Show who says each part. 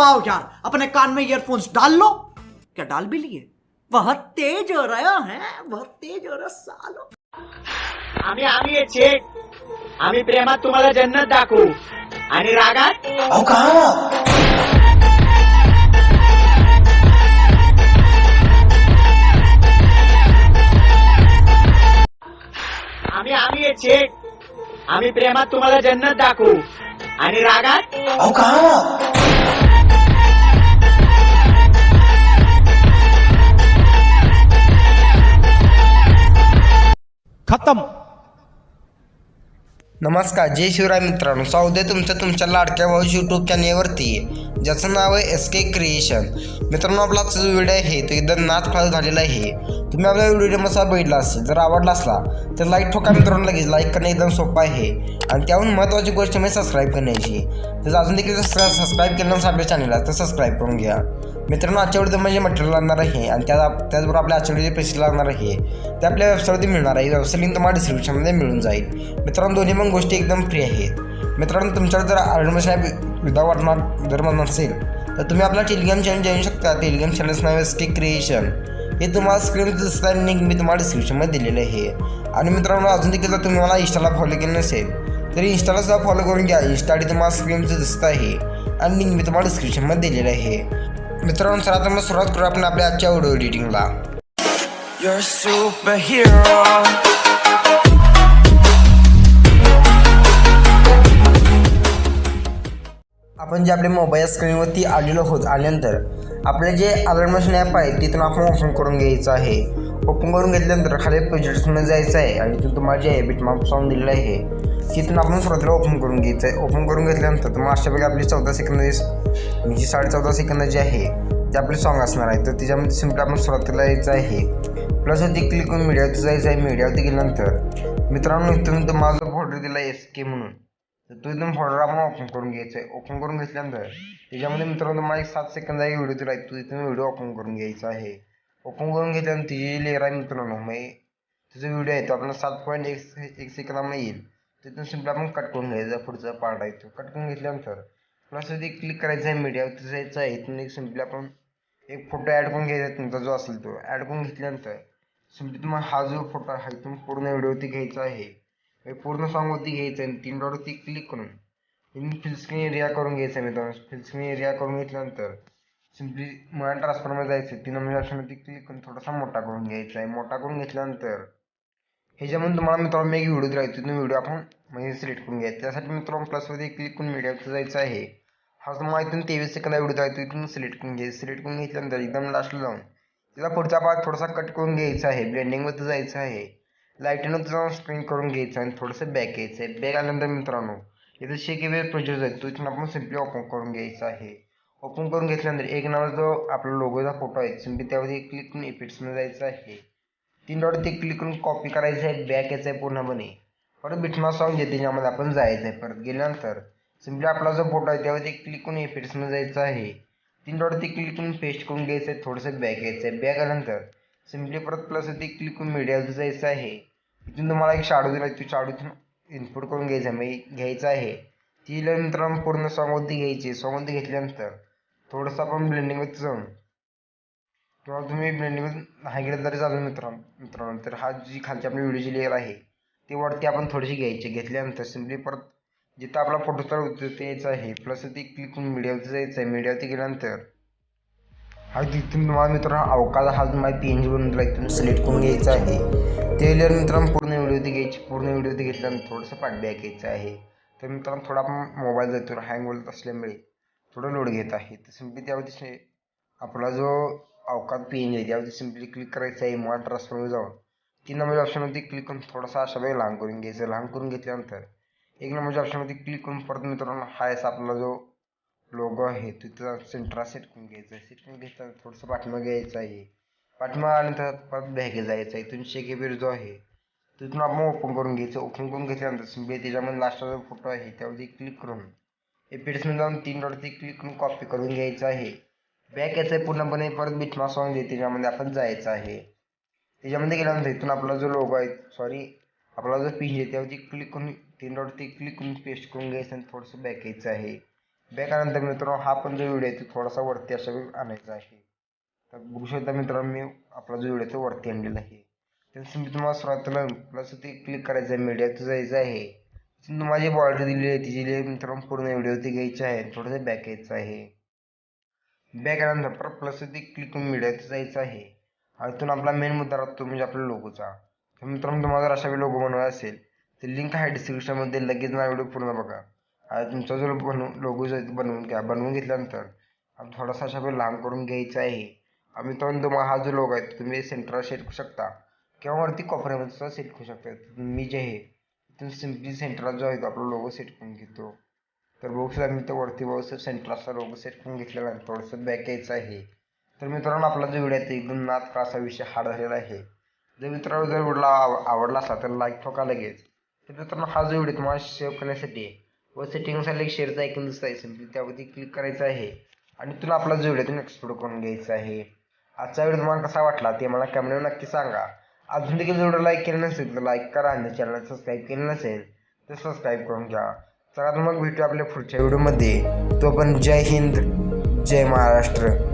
Speaker 1: आओ यार अपने कान में ईयरफोन्स डाल लो। क्या डाल भी लिए? बहुत तेज हो रहा है बहुत तेज हो रहा सालो।
Speaker 2: आम्ही आम्ही आहे चेक। आम्ही प्रेमात तुम्हाला जन्नत दाखवू। आणि रागात?
Speaker 3: अहो कहा
Speaker 2: आम्ही आम्ही आहे चेक। आम्ही प्रेमात तुम्हाला जन्नत दाखवू। आणि रागात?
Speaker 3: अहो कहा
Speaker 4: खतम.
Speaker 5: नमस्कार जय शिवराय मित्रांनो. स्वागत तुमचं तुमच्या लाडक्या भाऊ यूट्यूब चॅनेलवरती ज्याचं नाव आहे एस के क्रिएशन मित्रांनो आपला जो व्हिडिओ आहे तो एकदम नाच फास झालेला आहे. तुम्ही आपल्या व्हिडिओ मसा बघितला असेल जर आवडला असला तर लाईक ठोका मित्रांनो लगेच. लाईक करणं एकदम सोपं आहे. आणि त्याहून महत्त्वाची गोष्ट म्हणजे सबस्क्राईब करण्याची. तर अजून देखील सबस्क्राईब केलं नसेल आपल्या चॅनलला तर सबस्क्राईब करून घ्या. मित्रांनो आजच्या व्हिडिओ म्हणजे मटेरियल लागणार आहे आणि त्या त्याचबरोबर आपल्या आजच्या व्हिडिओचे पैसे लागणार आहे. ते आपल्या वेबसाईटवरती मिळणार आहे. वेबसाईट लिंक तुम्हाला डिस्क्रिप्शनमध्ये मिळून जाईल. मित्रांनो दोन्ही पण गोष्टी एकदम फ्री आहेत. मित्रांनो तुमच्याकडे जर ॲडमिशन ॲप विदाउट वाटणार जर म्हणत नसेल तर तुम्ही आपला टेलिग्राम चॅनल जॉईन शकता. टेलिग्राम चॅनलचं नाव स्टिक क्रिएशन हे तुम्हाला स्क्रीन आहे लिंक मी तुम्हाला डिस्क्रिप्शनमध्ये दिलेलं आहे. आणि मित्रांनो अजून देखील जर तुम्ही मला इंस्टाला फॉलो केलं नसेल तरी इंस्टालासुद्धा फॉलो करून घ्या. इंस्टा आधी तुम्हाला स्क्रीनचं दिसत आहे. आणि लिंक मी तुम्हाला डिस्क्रिप्शनमध्ये दिलेलं आहे. मित्रांनो चला तर मग सुरुवात करू आपण आपल्या आजच्या व्हिडिओ एडिटिंगला आपण जे आपल्या मोबाईल स्क्रीनवरती आलेलो आहोत आल्यानंतर आपले जे अलर्मेशन ॲप आहे तिथून आपण ओपन करून घ्यायचं आहे. ओपन करून घेतल्यानंतर खाली प्रोजेक्ट्समध्ये जायचं आहे आणि तिथून तुम्हाला जे आहे बिटमार्क सॉंग दिलेलं आहे तिथून आपण सुरुवातीला ओपन करून घ्यायचं आहे. ओपन करून घेतल्यानंतर तुम्हाला अशापैकी आपली चौदा सेकंद म्हणजे साडे चौदा सेकंद जे आहे ते आपले सॉन्ग असणार आहे. तर त्याच्यामध्ये सिंपल आपण सुरुवातीला यायचं आहे. प्लस वरती क्लिक करून मीडियावरती जायचं आहे. मीडियावरती गेल्यानंतर मित्रांनो इथून तुम्हाला फोटो दिला एस के म्हणून तर तो एकदम फोल्डर आपण ओपन करून घ्यायचा आहे ओपन करून घेतल्यानंतर त्याच्यामध्ये मित्रांनो मला एक सात सेकंद एक व्हिडिओ दिला आहे तो इथून व्हिडिओ ओपन करून घ्यायचा आहे. ओपन करून घेतल्यानंतर तिची लेअर आहे मित्रांनो मग तिचा व्हिडिओ आहे तो. आपल्याला सात पॉईंट एक एक सेकंदामध्ये येईल. तिथून सिंपल आपण कट करून घ्यायचा पुढचा पार्ट आहे तो. कट करून घेतल्यानंतर प्लस वरती क्लिक करायचं आहे मीडियावर तिथं जायचं आहे. इथून एक सिम्पली आपण एक फोटो ॲड करून घ्यायचा तुमचा जो असेल तो. ॲड करून घेतल्यानंतर सिम्पली तुम्हाला हा जो फोटो आहे तुम्ही पूर्ण व्हिडिओवरती घ्यायचा आहे. हे पूर्ण सॉंगवरती घ्यायचं आहे आणि तीन डॉटवरती क्लिक करून. तुम्ही एरिया करून घ्यायचं आहे मित्रांनो फिल्स्क्रीन एरिया करून घेतल्यानंतर सिम्पली मला ट्रान्सफरमध्ये जायचं आहे तीन नंबर ऑप्शनवरती क्लिक करून थोडासा मोठा करून घ्यायचा आहे मोठा करून घेतल्यानंतर ह्याच्यामधून तुम्हाला मित्रांनो मी एक व्हिडिओ दिला आहे तिथून व्हिडिओ आपण म्हणजे सिलेक्ट करून घ्यायचा. त्यासाठी मित्रांनो प्लसवरती क्लिक करून मीडियावरती जायचं आहे. हा तुम्हाला इथून तेवीस सेकंद व्हिडिओ आहे इथून सिलेक्ट करून घ्यायचं. सिलेक्ट करून घेतल्यानंतर एकदम लास्टला जाऊन तिला पुढचा भाग थोडासा कट करून घ्यायचा आहे. ब्लेंडिंगमध्ये जायचं आहे. लाईटनं जाऊन स्प्रिंग करून घ्यायचं आणि थोडंसं बॅक यायचं आहे. बॅक आल्यानंतर मित्रांनो इथं शेक वेळ प्रोजेक्ट आहे. तो इथून आपण सिम्पली ओपन करून घ्यायचा आहे. ओपन करून घेतल्यानंतर एक नावाचा जो आपला लोगोचा फोटो आहे सिम्पली त्यावरती क्लिक करून इफेक्ट्समध्ये जायचं आहे. तीन डॉट ते क्लिक करून कॉपी करायचं आहे. बॅक यायचं आहे पूर्णपणे. परत बिटमा सॉंग जे त्याच्यामध्ये आपण जायचं आहे. परत गेल्यानंतर सिम्पली आपला जो फोटो आहे त्यावरती क्लिक करून इफेक्ट्समध्ये जायचं आहे. तीन डॉट ते क्लिक करून पेस्ट करून घ्यायचं आहे. थोडंसं बॅक यायचं आहे. बॅक आल्यानंतर सिम्पली परत प्लस ते क्लिक करून मीडियावर जायचं आहे. इथून तुम्हाला एक शाडू दिला ती शाडू इथून इनपुट करून घ्यायचं आहे. म्हणजे घ्यायचं आहे. ती नंतर पूर्ण सॉंगवरती घ्यायची सॉंगवरती घेतल्यानंतर थोडंसं आपण ब्लेंडिंगवरती जाऊन किंवा तुम्ही ब्लेंडिंगमध्ये हा गेलं तरी चालू मित्रांनो मित्रांनो. तर हा जी खालची आपली व्हिडिओची लेअर आहे ती वरती आपण थोडीशी घ्यायची घेतल्यानंतर सिम्पली परत जिथं आपला फोटो स्टार होतो ते यायचं आहे. प्लस ती क्लिक करून मीडियावरती जायचं आहे. मीडियावरती गेल्यानंतर हा तिथून तुम्हाला मित्रांनो अवकाळ हा तुम्हाला पी एन जी बनून दिला इथून सिलेक्ट करून घ्यायचा आहे. ते लेअर मित्रांनो पूर्ण व्हिडिओ घ्यायची पूर्ण व्हिडिओ घेतल्यानंतर थोडंसं पाठबॅक घ्यायचं आहे. तर मित्रांनो थोडा आपण मोबाईल जातो हँग बोलत असल्यामुळे थोडं लोड घेत आहे. तर सिम्पली त्यावरती आपला जो अवकाळ पी एन जी आहे त्यावरती सिम्पली क्लिक करायचं आहे. मोबाईल ट्रान्सफरवर जाऊन तीन नंबरच्या ऑप्शनवरती क्लिक करून थोडासा अशा वेळी लहान करून घ्यायचं. लहान करून घेतल्यानंतर एक नंबरच्या ऑप्शनवरती क्लिक करून परत मित्रांनो हा असा आपला जो लोगो आहे तिथं सेंटरा सेट करून आहे. सेट घेताना थोडंसं पाठीमागे घ्यायचं आहे. पाठीमागे आल्यानंतर परत बॅगे जायचं आहे. इथून शेकेबीर जो आहे. तिथून आपण ओपन करून घ्यायचं ओपन करून घेतल्यानंतर सिम्पली त्याच्यामध्ये लास्टचा जो फोटो आहे त्यावरती क्लिक करून एपिड्समध्ये जाऊन तीन डॉटवरती क्लिक करून कॉपी करून घ्यायचं आहे. बॅक यायचं आहे पूर्णपणे. परत बिटमा सॉन्ग आहे त्याच्यामध्ये आपण जायचं आहे. त्याच्यामध्ये गेल्यानंतर इथून आपला जो लोगो आहे सॉरी आपला जो पी आहे त्यावरती क्लिक करून तीन डॉटवरती क्लिक करून पेस्ट करून घ्यायचं आणि थोडंसं बॅक यायचं आहे. बॅक मित्रांनो हा पण जो व्हिडिओ आहे तो थोडासा वरती अशा वेळी आणायचा आहे. तर बघू शकता मित्रांनो मी आपला जो व्हिडिओ तो वरती आणलेला आहे. त्याचं मी तुम्हाला सुरुवातीला प्लस ते क्लिक करायचं आहे मीडियाचं जायचं आहे. माझी तुम्हाला जी बॉर्डर दिलेली आहे ती मित्रांनो पूर्ण व्हिडिओ ती घ्यायची आहे थोडंसं बॅक यायचं आहे. बॅक आल्यानंतर प्लस ते क्लिक करून मीडियाचं जायचं आहे. आणि आपला मेन मुद्दा राहतो म्हणजे आपल्या लोगोचा तर मित्रांनो तुम्हाला जर अशा वेळी लोगो बनवायचा असेल तर लिंक आहे डिस्क्रिप्शनमध्ये लगेच ना व्हिडिओ पूर्ण बघा. आणि तुमचा जो बनवू लोगो जो बनवून घ्या बनवून घेतल्यानंतर आपण थोडासा अशा वेळ लांब करून घ्यायचा आहे. आम्ही मित्रांनो तुम्हाला हा जो लोगो आहे तुम्ही सेंटरला सेट करू शकता. किंवा वरती कोपऱ्यामध्ये सुद्धा सेट करू शकता. मी जे आहे तिथून सिम्पली सेंटरला जो आहे तो आपला लोगो सेट करून घेतो. तर बघू शकता मी तर वरती बघू सेंटरला असा लोगो सेट करून घेतलेला आहे थोडंसं बॅक यायचं आहे. तर मित्रांनो आपला जो व्हिडिओ आहे तो एकदम नात का असा विषय हार्ड झालेला आहे. जर मित्रांनो जर व्हिडिओला आव- आवडला असला तर लाईक ठोका लगेच. तर मित्रांनो हा जो व्हिडिओ तुम्हाला सेव्ह करण्यासाठी व सेटिंगसाठी एक शेअरचा ऐकून दिसत आहे सिम्पली त्यावरती क्लिक करायचं आहे. आणि तुला आपला जो व्हिडिओ तुम्ही एक्सप्लोर करून घ्यायचा आहे. आजचा व्हिडिओ तुम्हाला कसा वाटला ते मला कमेंटवर नक्की सांगा. अजून देखील व्हिडिओ लाईक केलं नसेल तर लाईक करा आणि चॅनल सबस्क्राईब केलं नसेल तर सबस्क्राईब करून घ्या. चला तर मग भेटूया आपल्या पुढच्या व्हिडिओमध्ये तो पण जय हिंद जय महाराष्ट्र.